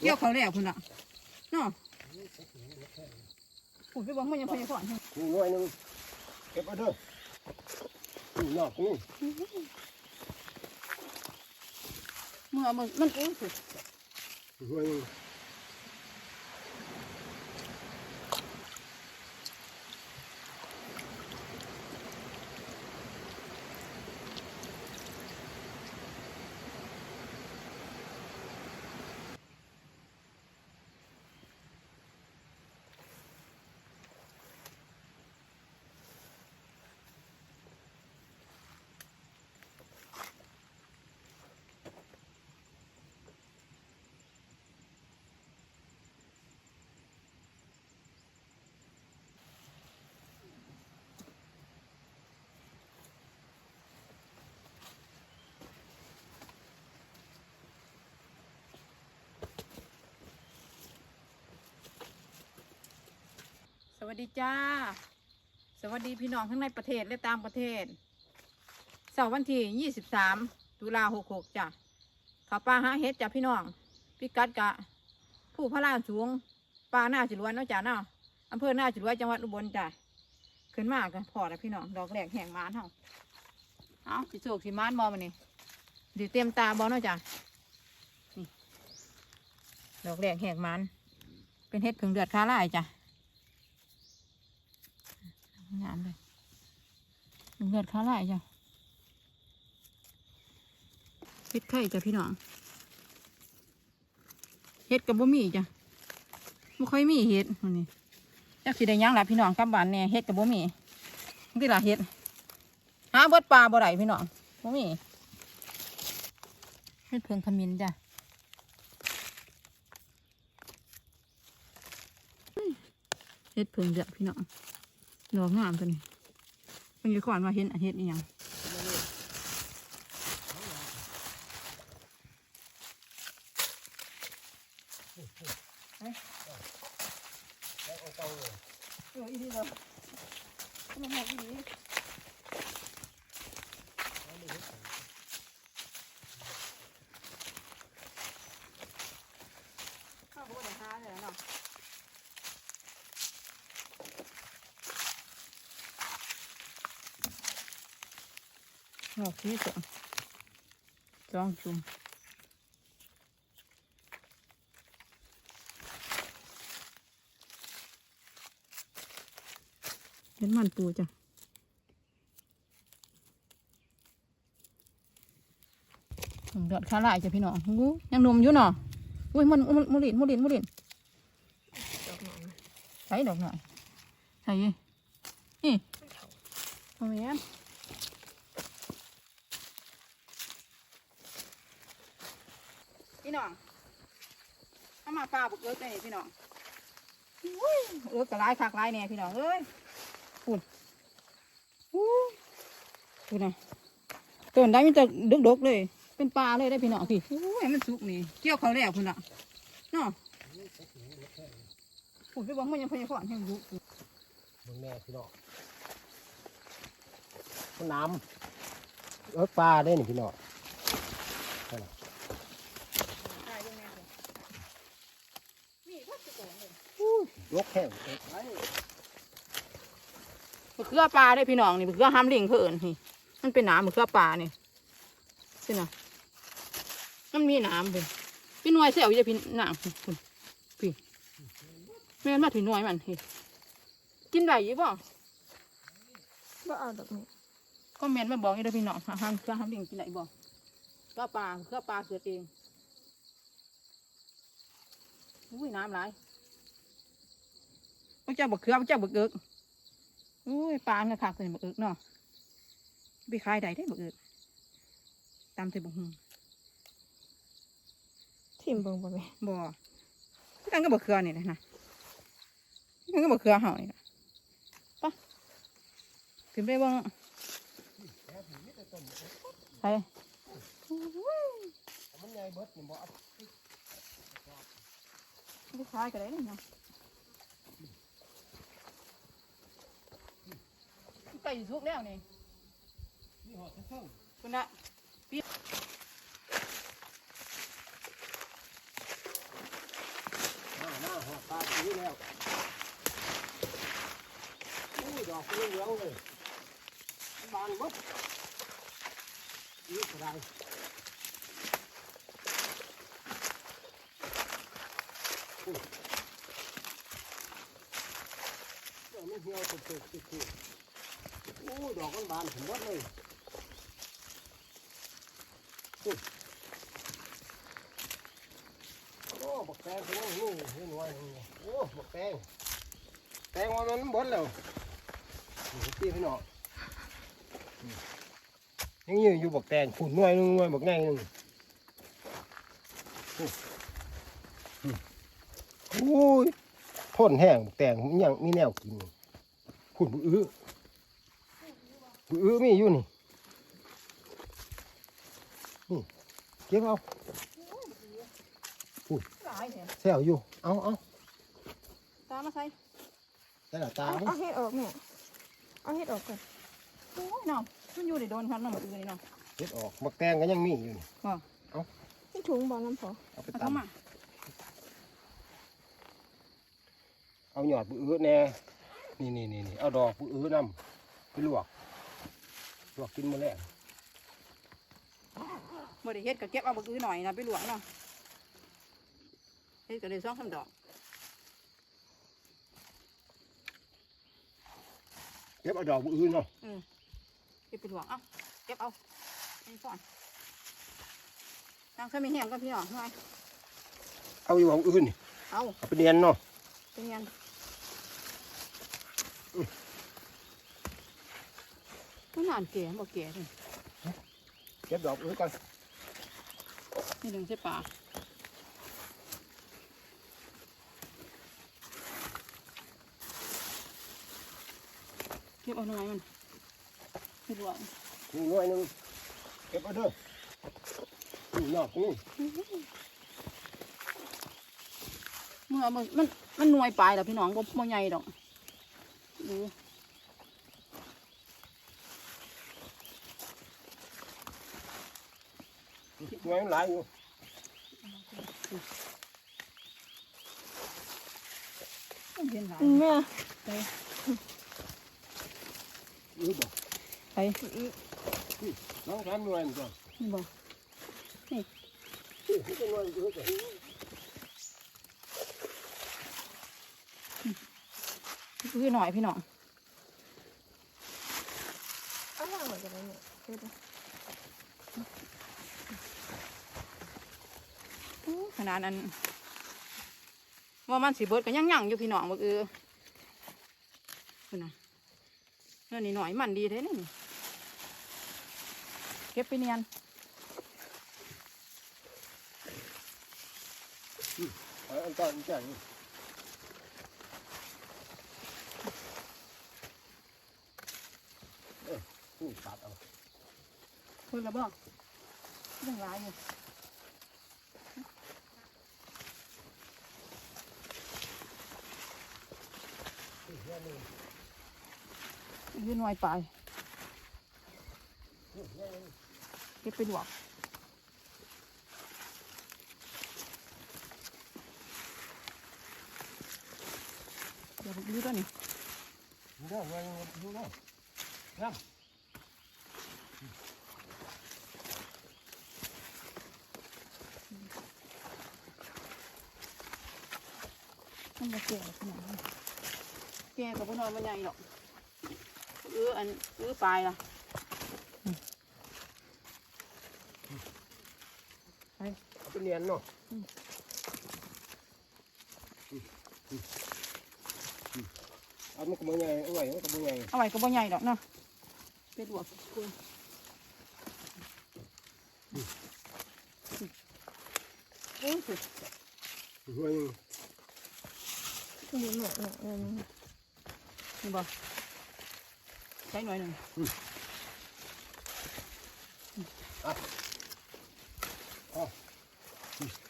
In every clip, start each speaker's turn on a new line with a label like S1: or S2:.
S1: เกี่ยวเขาแล้วคุณอะเนาะผมไปบอกมันยังพยาก่อน
S2: นี่หน่วยหนึงเก็บเอาเด้อนี่นอกนี่
S1: เมื่อมันมันเองสิ
S2: หน่วยหนึง
S1: วัสดีจ้า สวัสดีพี่น้องทั้งในประเทศและต่างประเทศเสาร์วันที่ 23 ตุลา66จ้ะข้าปลาหาเฮ็ดจ้ะพี่น้องพิกัดกะ ผู้พระลาสูงปลาหน้าจิรวนเนาะจ้ะเนาะอำเภอหน้าจิรวนจังหวัดอุบลจ้ะขึ้นมากันพอแล้วพี่น้องดอกแรกแห่งมานเฮาเอาสิโศกสิมานบอมานี่ดีเต็มตาบอเนาะจ้ะนี่ดอกแรกแห่งมานเป็นเฮ็ดผึ่งเดือดค้าร่ายจ้ะ งามเลยเลือดขาไหลจ้ะเฮ็ดไข่จ้ะพี่น้องเฮ็ดกับบ่มีจ้ะบ่ค่อยมีเฮ็ดมันนี่จักสิได้หยังล่ะพี่น้องกลับบ้านแน่เฮ็ดกับบ่มีนี่ล่ะเฮ็ดหาเบิดปลาบ่ได้พี่น้องบ่มีเฮ็ดเพิ่งขมิ้นจ้ะเฮ็ดเพิ่งเดือดพี่น้อง ดอกงามตัวนี้เป็นยี่ขวานมาเห็นอาเห็ดอีหยัง
S2: เอาเตาเลย
S1: เอออีนี่เลยมันหอกอีนี่ข้าวโพดหาเลยเนาะหอก ที่สองสองจุ่มเห็นมันปูจ้ะถึงดอดขาลายจ้ะพี่น้องอู้ยังนมอยู่เนาะอุ้ยมันมันมุลินมุลินมุลินใส่ดอกหน่อยใส่ยี่นี่ทำไมอะ พี่น้องถ้ามาปลาบุกเอิกได้นี่พี่น้องอุ้ยเอิกกระไรคักไรเนี่ยพี่น้องเอ้ยปุ่นอู้ปุ่นนะต้นได้มันจะดกดกๆเลย เป็นปลาเลยได้พี่น้องพี่อู้ยมันสุกนี่เกี่ยวเขาแล้วคุณน่ะเนาะปุ่นไปบอกมันยังพยาก่อนให้มันดุ
S2: เบิ่งแม่พี่น้องมันน้ำเอิกปลาได้นี่พี่น้อง
S1: ได้ยังไงเลยนี่ก็สุกเลย
S2: ยกแข้งเอิกไป
S1: มะเขือปลาได้พี่น้องนี่มะเขือห้ามลิงเขาเอิญนี่ มันเป็นหนามมะเขือปลานี่สินะมันมีหนามเป็นพี่หน่วยเสียวอยู่พี่หนามคุณพี่แม่นมาถึงหน่วยมันเฮ้กินได้อยี่บ่
S3: บ่เอาดอกนี้
S1: ก็แม่นมาบอกอยู่เด้อพี่น้องห้ามเขือห้ามลิงกินได้บ่เขือปลาเขือปลาเกิดเองอุ้ยน้ำหลายพระ เจ้าบักเขือพระเจ้าบักเอิกอุ้ยปลาเนี่ยขาดตัวนี้บักเอิกเนาะไปขายได้ได้บักเอิกตามเทบักฮุง
S3: ทิมเบิ่งบ่แม่
S1: บ่คือกันก็บ่เครือนี่แหละนะคือกันก็บ่เครือเฮานี่ล่ะปะขึ้นไปเบิ่งไป
S2: มันใหญ่เบิดนี่บ่เอา
S1: ไปขายก็ได้นี่นะ ไก่ทุกแล้วนี่
S2: นี่หอดทั้งเท่า
S1: คุณน่ะพี่มาห
S2: น้าหอดตาสีแล้วอู้ดอกเลี้ยวเลยบานบุ๊บนี่กระไรอู้ Vamos ver o que eu อู้ดอกมันบานถึงหมดเลยอุ้ยโอ้บักแตงพี่น้องนี่เห็นไว้โอ้บักแตงแตงว่ามันหมดแล้วนี่พี่พี่น้องยังยืนอยู่บักแตงฝุ่นหน่วยหนึงหน่วยบักแง่หนึงโอ้ยพ่นแห้งแตงมันยังมีแนวกินฝุ่นอื้อ อื้อมีอยู่นี่ นี่เก็บเอา
S1: หลายเห็น
S2: แซวอยู่ เอาเอา
S1: ตามมาใส่
S2: แต่ละตา
S3: เอา
S2: บ่
S3: เอาเห็ดออกแม่เอาเห็ดออกก่อน
S1: โอ้ยน้องมันอยู่ในโดนครับน้องมืออื่นนี่น้อง
S2: เก็บออกบักแตงก็ยังมีอยู่นี่
S3: นี่ถุงบอลน้ำพอ
S2: เอาไป
S1: เอา
S2: ต
S1: เข้ามาำ
S2: เอาหยอดบุอื้อแน่ นี่นี่นี่นี่เอาดอกบุอื้อนำไปลวก ลวกกินมื้อแรก
S1: บ่ได้เฮ็ดก็เก็บเอามืออื่นหน่อยนะไปหลวงเนาะเฮ็ดก็ได้สองสามดอก
S2: เก็บเอาดอกอื่นเนาะ
S1: เก็บไปหลวงเอาเก็บเอาไอ้ก่อนทางเคยมีแห้งก็พี่น้องหน่อย
S2: เอาอยู่ดอกอื่นนี่
S1: เอา
S2: เอาไปเรียนเนาะ
S1: เป็นยัง มันนานแก่บ่แก่เลย
S2: เก็บดอกอื่นก่อน
S1: นี่ดึงใส่ปากเก็บเอาหน่อยมันไปหลวง
S2: นี่หน่วยหนึงเก็บเอาเด้อนี่นอกนี่
S1: เมื่อมันมันมันหน่วยปลายแล้วพี่น้องบ่บ่ใหญ่ดอกดู
S2: หน่วยมันหลายอยู่
S1: มันเห็นหลาย
S3: อืมแม่
S2: อือบ่
S1: ไป
S2: น้องสามหน่วยนี่ก่อน
S1: นี่บ่
S2: นี่เป็นหน่วยอื่นก่อน
S1: คือหน่อยพี่น้อง
S3: เอาล่างหมดจะได้เนี่ยเห็ดอะ
S1: อู้ ขนาดนั้นว่ามันสิเบิดก็ยังยังอยู่พี่น้องบ่เออคุณน่ะนั่นนี่หน่อยมันดีแท้นี่เก็บไปเนียน
S2: เอาอันต่ออันจ่ายนี่เอ้ยนี่ตัดเอา
S1: คุณละบ่ยังหลายอยู่ คือหน่วยปลายเก็บไปลวกเดี๋ยวไปดูตัวนี้
S2: ดูเด้อหน่วยหนึ่งดูเด้อน้ำ
S1: มันมาแก่ขนาดนี้แก่กับพวกน้อยมันใหญ่หรอกเอออันเออปลายล่ะ
S2: เอาไปเรียนเนาะเอามันก็บ่ใหญ่เอาไว้มันก็บ่ใหญ่
S1: เอาไว้ก็บ่ใหญ่ดอกเนาะไปลวกคุณโอ้ยสุด
S2: หน่วยหนึ่ง
S3: ถุงหมดเนี่ยเออ
S1: นี่บ่ ใช้หน่อยหนึ่ง
S2: เอา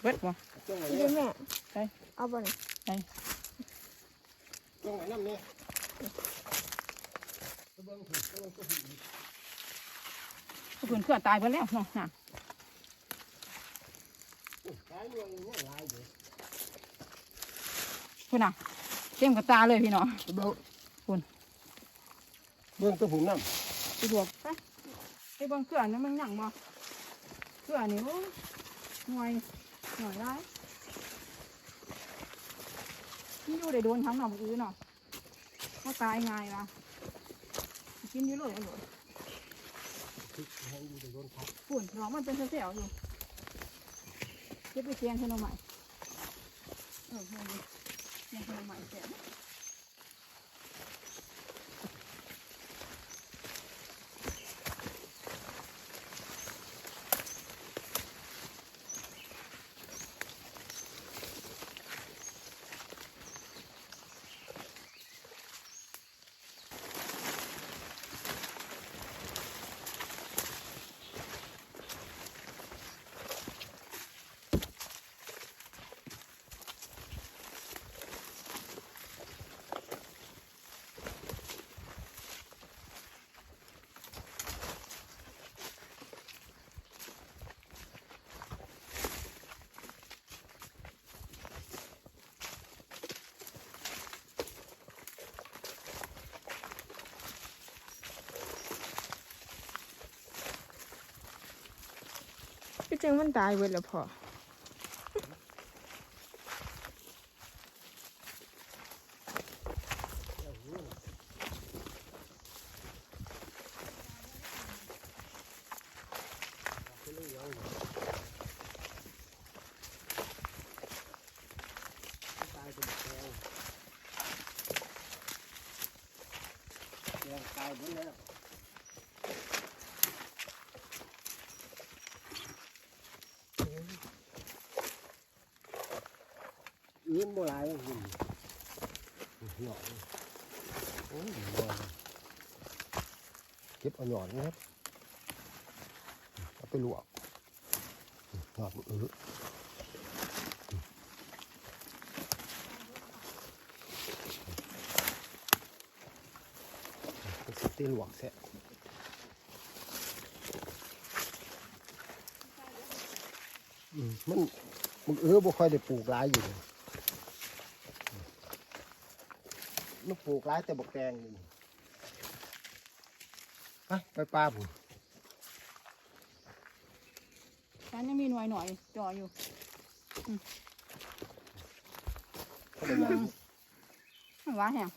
S1: เบิดบ่
S2: จ้องไว้
S3: นี่
S2: เนี่ย
S3: แม่
S1: ไป
S3: เอาบอล
S2: จ้องไว้น้ำเนี่ยตะเบิ่งถูกตะเบิ่งก็ถูกอีก
S1: คุณเพื่อนตายไปแล้วเนาะน่ะ
S2: โอ้ยตายหน่วยหนึ่งเนี่ยหลายเด้อ
S1: คุณน่ะเต็มกับตาเลยพี่น้อง
S2: ตะเบิ่ง
S1: คุณ
S2: เบิ่งตัวผุนน้
S1: ไปลวกไปไอ้เบางเครื่อนั้นมันหยั่งบ่เครื่อนี่โอ้หน่วยหน่วยร้ายนี่อยู่ได้โดนทั้งหน่อมอื้อเนาะว่าตายง่ายละกินอยู่เลยอร่อย
S2: พริกให้อยู่ในโดนผัก
S1: ฝุ่นน้องมันเป็นเสียวอยู่เก็บไปเชียงขนมใหม่เออเอาดิเชียงขนมใหม่เสีย
S3: จงมันตายเบิดแล้วพอ
S2: แล้วหูน่ะเอาไปเลยเอาอยู่ตายเป็นแกงแกงตายหมดแล้ว อื้นโบราณหุ่นหยอดโอ้ยหยอดเก็บเอาหยอดนะครับเอาไปลวกหยอดมันอื้อเป็นสตีลวกแซ่อืมมันมันเออบ่ค่อยได้ปลูกหลายอยู่ มันปลูกร้ายแต่บกแดงนี่ไปไปปลาผม
S1: ฉันยังมีหน่วยหน่อยจ่ออยู่
S2: เขาเป็นยัง
S1: ไม่ว่าแห้ง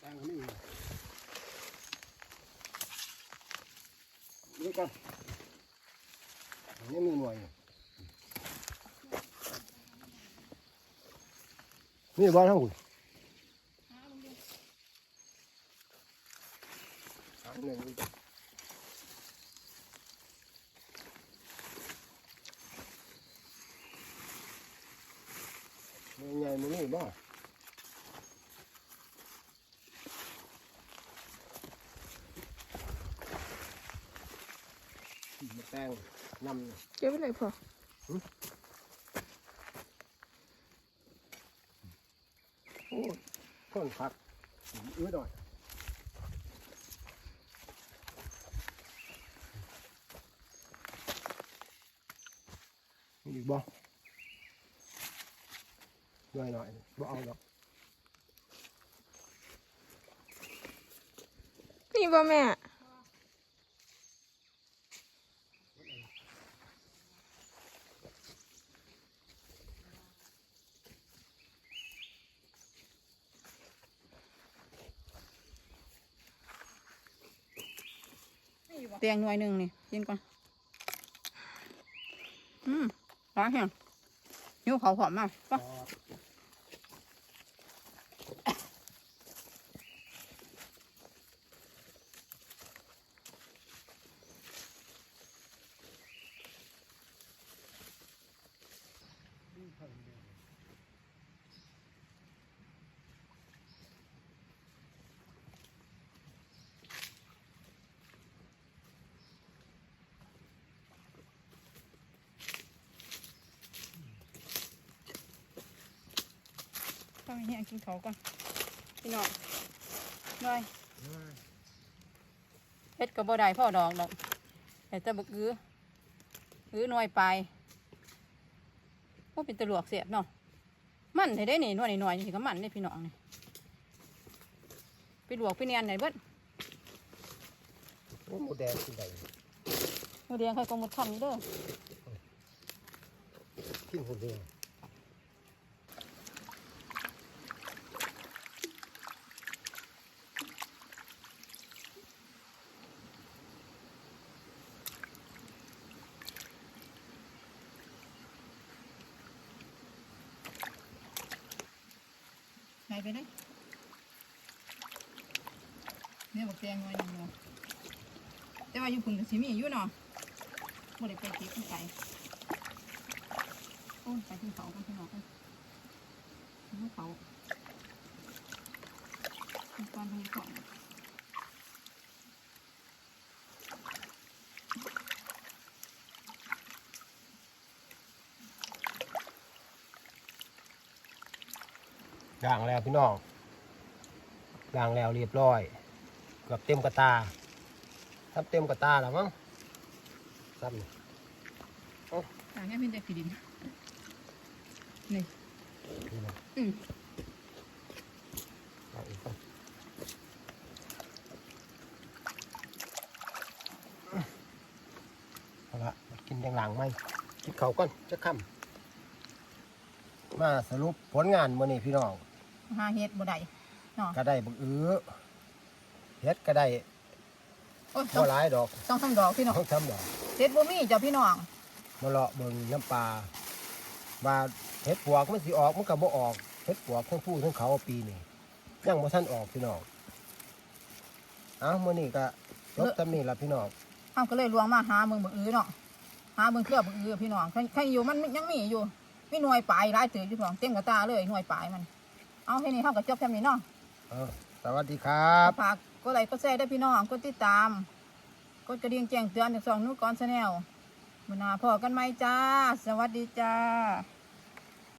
S2: แดงนี่ นี่กันนี่มีหน่วยนี่บ้านทั้งหุ่นหาหนึ่งอีกหน่วยใหญ่มันนี่บ้า แป้งนำเนี่ย
S3: เก็บไปเลยพอ
S2: โอ้ยต้นผักอื้อหน่อยมีอีกบ่หน่อยหน่อยบ่เอาหรอก
S3: นี่บ่แม่
S1: เตียงหน่วยหนึ่งนี่กินก่อน อืมร้านแห้งหิวเขาหอมมากป่ะ
S2: เเฮี
S1: ยกินเขาวก่อนพี่น้องหน่อยเฮ็ดกับบ่ได้พ่อดอกดอกแต่จะบักอื้ออื้อหน่วยไปว่าเป็นตะลวกเสียบเนาะมันได้ได้นี่หน่วยหน่อยๆนี่ก็มันนี่พี่น้องนี่ไปลวกไปเนียนไหนเบิด
S2: โอ้หมูแดงที่ใด
S1: หมูแดงใครก็หมดคันเด้อ
S2: กินหมูแดง
S1: ไปเลยเนี่ยบอกแตงไว้หนึ่งเนาะแต่ว่าอยู่พุ่นกับสิมีอยู่เนาะบ่ได้ไปเก็บที่ไปโอ้ไปที่เขาไปที่นอกกันที่เขาที่การทำขอน
S2: ล้างแล้วพี่น้องล้างแล้วเรียบร้อยเกือบเต็มกระตาทับเต็มกระตาแล้วมั้งซ้ำนี่
S1: ต่างแค่เป็นแต่ขีดินนี่
S2: นี่นะ
S1: อืม
S2: เอาอีกก่อนเอาละกินยังหลังไหมกินเขาวก่อนจะค่ำมาสรุปผลงานมื้อนี้พี่น้อง
S1: หาเห็ดบ่ได้เนาะ
S2: ก็ได้บักอื้อเฮ็ดก็ได้
S1: โอ้ยต้อ
S2: บ่
S1: ง
S2: หลายดอก
S1: ต้องทำดอกพี่น้อง
S2: ต้องทำดอก
S1: เห็ดบ่มีจ้ะพี่น้อง
S2: มาเลาะเบิ่งน้ำปลาว่าเฮ็ดปวกมันสิออกมันก็บ่ออกเฮ็ดปวกทั้งผู้ทั้งเขาปีนี้ยังบ่ทันออกพี่น้องเอ้ามื้อนี้ก็ลบตำนี้ล่ะพี่น้อง
S1: เฮาก็เลยลวงมาหาเบิ่งบ่อื้อเนาะหาเบิ่งเครือบ่อื้อพี่น้องใครใครอยู่มันยังมีอยู่มีหน่วยปลายหลายเตืออยู่พี่น้องเต็มกระตาเลยหน่วยปลายมัน เอาให้นี่เฮาก็จบแค่นี้เนาะ
S2: เอ้าสวัสดีครับ
S1: ฝากกดไลค์กดแชร์ได้วยพี่น้องกดติดตาม กดกระดิ่งแจ้งเตือนจากสองนุกรชาแนลมือหนาพอกันไหมจ้า สวัสดีจ้า